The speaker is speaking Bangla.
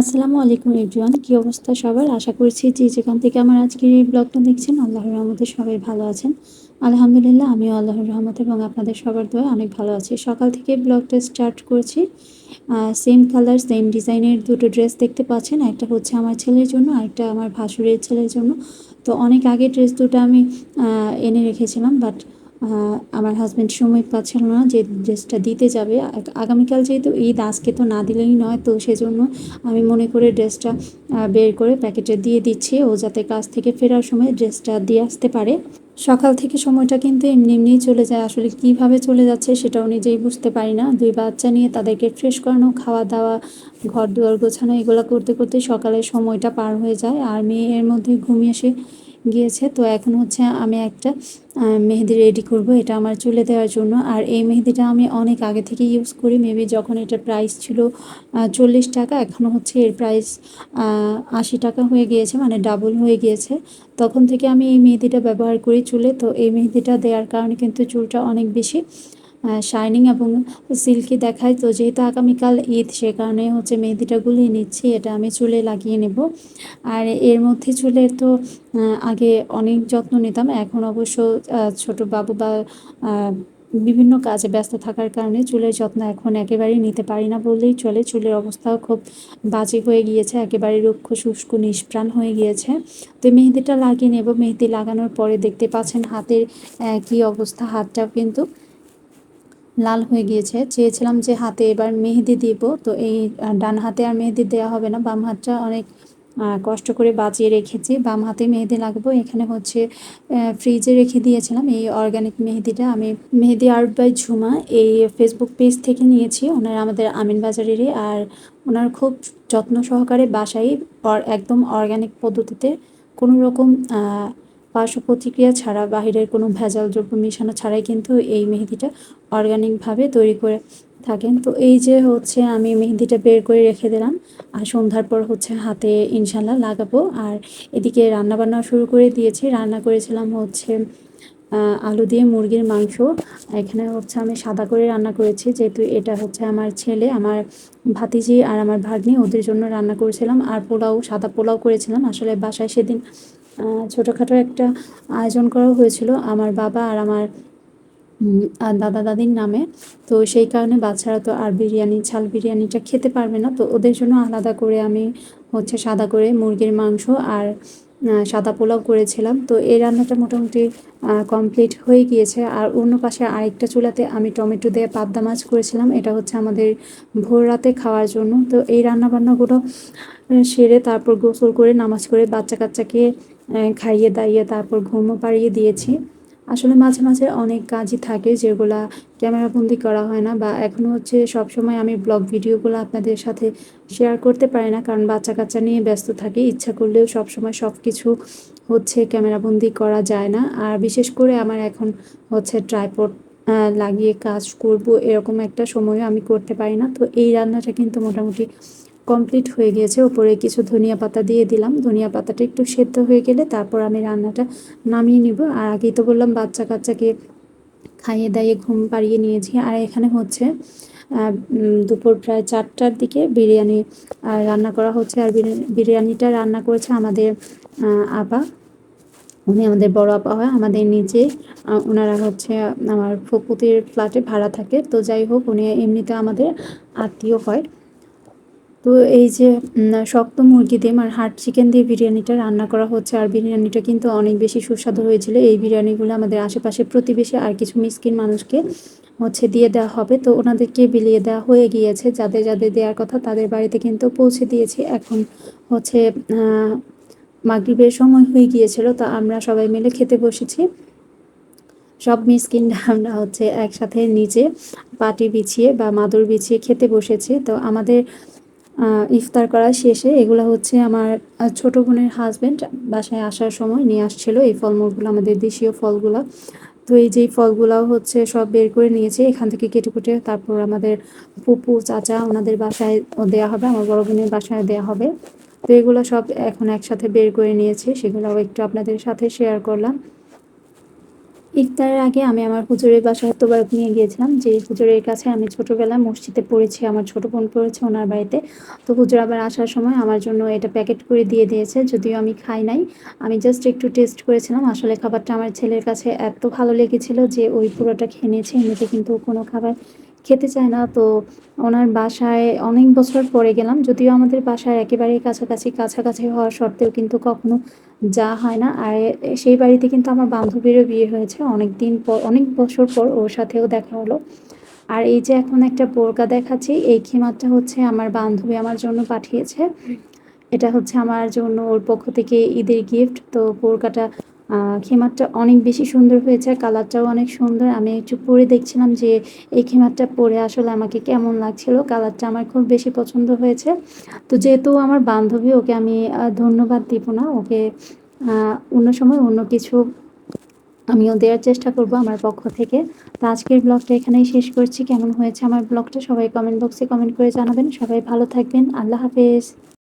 আসসালামু আলাইকুম এভরিওয়ান, কী অবস্থা সবার? আশা করছি যে যেখান থেকে আমার আজকের এই ব্লগটা দেখছেন, আল্লাহর রহমতে সবাই ভালো আছেন। আলহামদুলিল্লাহ, আমিও আল্লাহর রহমত এবং আপনাদের সবার দোয়া অনেক ভালো আছি। সকাল থেকে ব্লগটা স্টার্ট করেছি। সেম কালার সেম ডিজাইনের দুটো ড্রেস দেখতে পাচ্ছেন। একটা হচ্ছে আমার ছেলের জন্য, আরেকটা আমার ভাসুরের ছেলের জন্য। তো অনেক আগে ড্রেস দুটো আমি এনে রেখেছিলাম বাট আমার হাজব্যান্ড সময় পাচ্ছিল না, যে ড্রেসটা দিতে যাবে। আগামীকাল যেহেতু ঈদ, আজকে তো না দিলেই নয়, তো সেজন্য আমি মনে করে ড্রেসটা বের করে প্যাকেটে দিয়ে দিচ্ছি। ও যাতে কাজ থেকে ফেরার সময় ড্রেসটা দিয়ে আসতে পারে। সকাল থেকে সময়টা কিন্তু এমনি এমনিই চলে যায়। আসলে কীভাবে চলে যাচ্ছে সেটাও নিজেই বুঝতে পারি না। দুই বাচ্চা নিয়ে তাদেরকে ফ্রেশ করানো, খাওয়া দাওয়া, ঘর দুয়ার গোছানো, এগুলো করতে করতে সকালে সময়টা পার হয়ে যায়। আর মেয়ে এর মধ্যে ঘুমিয়ে এসে গিয়েছে। তো এখন হচ্ছে আমি একটা মেহেদি রেডি করব এটা আমার চুলে দেওয়ার জন্য। আর এই মেহেদিটা আমি অনেক আগে থেকে ইউজ করি। মেবি যখন এটার প্রাইস ছিল চল্লিশ টাকা এখনও হচ্ছে এর প্রাইস আশি টাকা হয়ে গিয়েছে মানে ডাবল হয়ে গিয়েছে। তখন থেকে আমি এই মেহেদিটা ব্যবহার করি চুলে। তো এই মেহেদিটা দেওয়ার কারণে কিন্তু চুলটা অনেক বেশি শাইনিং এবং সিল্কি দেখায়। তো যেহেতু আগামীকাল ঈদ, সে কারণে হচ্ছে মেহেদিটা গুলিয়ে নিচ্ছি, এটা আমি চুলে লাগিয়ে নেব। আর এর মধ্যে চুলের তো আগে অনেক যত্ন নিতাম, এখন অবশ্য ছোট বাবু বা বিভিন্ন কাজে ব্যস্ত থাকার কারণে চুলের যত্ন এখন একেবারেই নিতে পারি না বললেই চলে। চুলের অবস্থাও খুব বাজে হয়ে গিয়েছে, একেবারে রুক্ষ, শুষ্ক, নিষ্প্রাণ হয়ে গিয়েছে। তো মেহেদিটা লাগিয়ে নেব। মেহেদি লাগানোর পরে দেখতে পাচ্ছেন হাতের কি অবস্থা, হাতটাও কিন্তু লাল হয়ে গিয়েছে। চেয়েছিলাম যে হাতে এবার মেহেদি দিব, তো এই ডান হাতে আর মেহেদি দেওয়া হবে না। বাম হাতটা অনেক কষ্ট করে বাঁচিয়ে রেখেছি। বাম হাতে মেহেদি লাগবো। এখানে হচ্ছে ফ্রিজে রেখে দিয়েছিলাম। এই অর্গ্যানিক মেহেদিটা আমি, মেহেদি আর্ট বাই ঝুমা। এই ফেসবুক পেজ থেকে নিয়েছি। ওনার আমাদের আমিন বাজারেরই। আর ওনার খুব যত্ন সহকারে বাসায় একদম অর্গ্যানিক পদ্ধতিতে কোনো রকম পার্শ্ব প্রতিক্রিয়া ছাড়া বাহিরের কোনো ভেজাল দ্রব্য মেশানো ছাড়াই কিন্তু এই মেহেদিটা অর্গানিকভাবে তৈরি করে থাকেন। তো এই যে হচ্ছে আমি মেহেদিটা বের করে রেখে দিলাম, আর সন্ধ্যার পর হচ্ছে হাতে ইনশাল্লাহ লাগাবো। আর এদিকে রান্না বান্না শুরু করে দিয়েছি। রান্না করেছিলাম হচ্ছে আলু দিয়ে মুরগির মাংস। এখানে হচ্ছে আমি সাদা করে রান্না করেছি, যেহেতু এটা হচ্ছে আমার ছেলে, আমার ভাতিজি আর আমার ভাগ্নি, ওদের জন্য রান্না করেছিলাম। আর পোলাও, সাদা পোলাও করেছিলাম। আসলে বাসায় সেদিন ছোটোখাটো একটা আয়োজন করা হয়েছিল আমার বাবা আর আমার দাদা দাদির নামে। তো সেই কারণে বাচ্চারা তো আর বিরিয়ানি ছাল বিরিয়ানিটা খেতে পারবে না। তো ওদের জন্য আলাদা করে আমি হচ্ছে সাদা করে মুরগির মাংস আর সাদা পোলাও করেছিলাম। তো এই রান্নাটা মোটামুটি কমপ্লিট হয়ে গিয়েছে। আর অন্য পাশে আরেকটা চুলাতে আমি টমেটো দিয়ে পাবদা মাছ করেছিলাম। এটা হচ্ছে আমাদের ভোর রাতে খাওয়ার জন্য। তো এই রান্নাবান্নাগুলো সেরে তারপর গোসল করে, নামাজ করে বাচ্চা কাচ্চাকে খাইয়ে দাইয়ে তারপর ঘুমও পাড়িয়ে দিয়েছি। আসলে মাঝে মাঝে অনেক কাজই থাকে যেগুলা ক্যামেরাবন্দি করা হয় না বা এখনও হচ্ছে সবসময় আমি ব্লগ ভিডিওগুলো আপনাদের সাথে শেয়ার করতে পারি না কারণ বাচ্চা কাচ্চা নিয়ে ব্যস্ত থাকি। ইচ্ছা করলেও সবসময় সব কিছু হচ্ছে ক্যামেরাবন্দি করা যায় না। আর বিশেষ করে আমার এখন হচ্ছে ট্রাইপড লাগিয়ে কাজ করব এরকম একটা সময়ও আমি করতে পারি না। তো এই রান্নাটা কিন্তু মোটামুটি কমপ্লিট হয়ে গিয়েছে। ওপরে কিছু ধনিয়া পাতা দিয়ে দিলাম। ধনিয়া পাতাটা একটু সেদ্ধ হয়ে গেলে তারপর আমি রান্নাটা নামিয়ে নিব। আর আগেই তো বললাম বাচ্চা কাচ্চাকে খাইয়ে দাইয়ে ঘুম পাড়িয়ে নিয়েছি। আর এখানে হচ্ছে দুপুর প্রায় চারটার দিকে বিরিয়ানি রান্না করা হচ্ছে। আর বিরিয়ানিটা রান্না করেছে আমাদের আপা। উনি আমাদের বড় আপা হয়। আমাদের নিচে ওনারা হচ্ছে আমার ফুপুতির ফ্ল্যাটে ভাড়া থাকে। তো যাই হোক, উনি এমনিতে আমাদের আত্মীয় হয়। তো এই যে শক্ত মুরগি দিয়ে আর হার্ট চিকেন দিয়ে বিরিয়ানিটা রান্না করা হচ্ছে, আর বিরিয়ানিটা কিন্তু অনেক বেশি সুস্বাদু হয়েছিল। এই বিরিয়ানিগুলো আমাদের আশেপাশে প্রতিবেশী আর কিছু মিসকিন মানুষকে হচ্ছে দিয়ে দেওয়া হবে। তো ওনাদেরকে বিলিয়ে দেওয়া হয়ে গিয়েছে। যাদের যাদের দেওয়ার কথা তাদের বাড়িতে কিন্তু পৌঁছে দিয়েছি। এখন হচ্ছে মাগরীবের সময় হয়ে গিয়েছিল, তো আমরা সবাই মিলে খেতে বসেছি। সব মিসকিনরা আমরা হচ্ছে একসাথে নিচে পাটি বিছিয়ে বা মাদুর বিছিয়ে খেতে বসেছি। তো আমাদের ইফতার করা শেষে এগুলো হচ্ছে আমার ছোট বোনের হাজব্যান্ড বাসায় আসার সময় নিয়ে আসছিল এই ফলমূলগুলো, আমাদের দেশীয় ফলগুলো। তো এই যেই ফলগুলো হচ্ছে সব বের করে নিয়েছে, এখান থেকে কেটে কুটে তারপর আমাদের পুপু চাচা ওনাদের বাসায় দেওয়া হবে, আমার বড় বোনের বাসায় দেওয়া হবে। তো এগুলো সব এখন একসাথে বের করে নিয়েছে সেগুলোও একটু আপনাদের সাথে শেয়ার করলাম। ইফতারের আগে আমি আমার হুজুরের বাসা তোবারক নিয়ে গিয়েছিলাম, যে হুজুরের কাছে আমি ছোটোবেলায় মসজিদে পড়েছি, আমার ছোটো বোন পড়েছে ওনার বাড়িতে। তো হুজুর আবার আসার সময় আমার জন্য এটা প্যাকেট করে দিয়ে দিয়েছে, যদিও আমি খাই নাই। আমি জাস্ট একটু টেস্ট করেছিলাম, আসলে খাবারটা আমার ছেলের কাছে এত ভালো লেগেছিল যে ওই পুরোটা খেয়ে নিয়েছে, এমনিতে কিন্তু কোনো খাবার খেতে চায় না, তো ওনার বাসায় অনেক বছর পরে গেলাম। যদিও আমাদের বাসায় একেবারেই কাছাকাছি কাছাকাছি হওয়া সত্ত্বেও কিন্তু কখনো যা হয় না। আর সেই বাড়িতে কিন্তু আমার বান্ধবীরও বিয়ে হয়েছে। অনেক দিন পর, অনেক বছর পর ওর সাথেও দেখা হলো। আর এই যে এখন একটা বোরকা দেখাচ্ছি, এই খিমারটা হচ্ছে আমার বান্ধবী আমার জন্য পাঠিয়েছে। এটা হচ্ছে আমার জন্য ওর পক্ষ থেকে ঈদের গিফট তো বোরকাটা খেমারটা অনেক বেশি সুন্দর হয়েছে, কালারটাও অনেক সুন্দর। আমি একটু পরে দেখছিলাম যে এই খেমারটা পরে আসলে আমাকে কেমন লাগছিল, কালারটা আমার খুব বেশি পছন্দ হয়েছে। তো যেহেতু আমার বান্ধবী, ওকে আমি ধন্যবাদ দিব না, ওকে অন্য সময় অন্য কিছু আমিও দেওয়ার চেষ্টা করব আমার পক্ষ থেকে। তো আজকের ব্লগটা এখানেই শেষ করছি। কেমন হয়েছে আমার ব্লগটা সবাই কমেন্ট বক্সে কমেন্ট করে জানাবেন। সবাই ভালো থাকবেন। আল্লাহ হাফেজ।